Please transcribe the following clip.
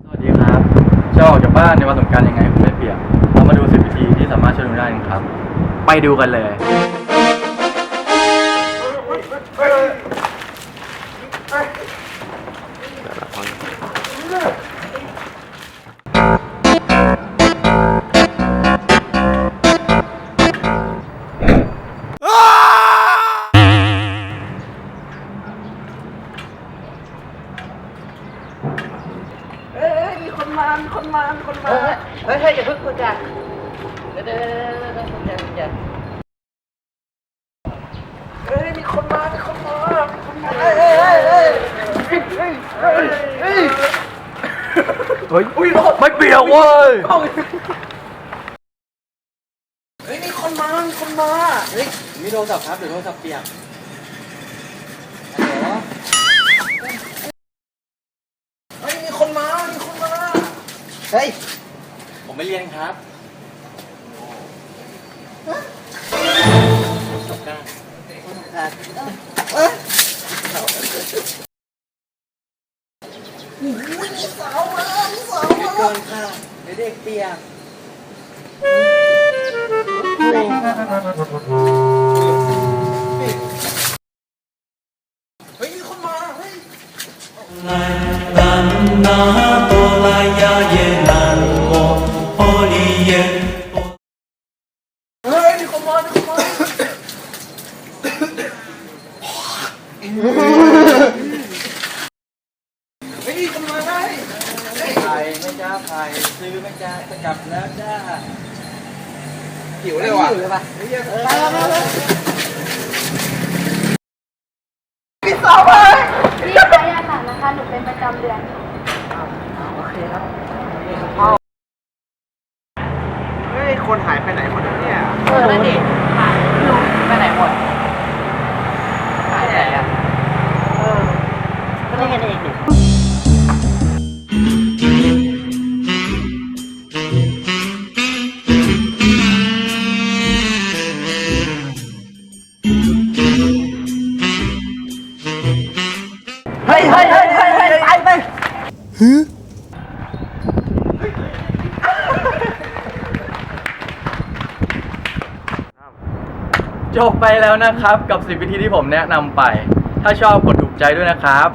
สวัสดีครับจะออกจากบ้านในวันสงกรารยังไงผมไม่เปียกเรามาดูสิบวิธีที่สามารถช่วยดูได้กันครับ ไปดูกันเลย ยมีคนมามีคนมามีคนมาเฮ้ยเฮ้ยอย่าเพิ่งคุยกันเดี๋ยวเดี๋ยวเดี๋ยวเดี๋ยวคุยกันคุยกันเอ้ยมีคนมามีคนมามีคนมาเอ้ยเอ้ยเอ้ยเอ้ยเอ้ยเอ้ยเอ้ยเฮ้ยอุ้ยไม่เปียกเว้ยเฮ้ยมีคนมามีคนมาเฮ้ยมีโทรศัพท์ครับหรือโทรศัพท์เปียกฮัลโหล เฮ้ยมีคนมามีคนมา เฮ้ย ผมไม่เรียนครับจบได้เอ้สาวมามีสาวมาเกินเด็กเกเฮ้ยมีคนมา เฮ้ย เฮ้ยมีคนมามีคนมาเฮ้ยมีคนมาได้ไข่ไม่จ้าไข่ซื้อไม่จ้าจะกลับแล้วจ้าหิวเลยว่ะหิวเลยปะไปแล้วไปแล้วมีสาวมานี่ใช้ยาสารนะคะ หนูเป็นประจำเดือนเฮ้ ยคนหายไปไหนหมดแล้วเนี่ยเออนั่นดิไปไหนหมดหายไปไหนอะเออก็ได้กันเองดิเฮ้ยเฮ้ยเฮ้ยเฮ้ยเฮ้ยไปไป จบไปแล้วนะครับกับ 10 วิธีที่ผมแนะนำไป ถ้าชอบกดถูกใจด้วยนะครับ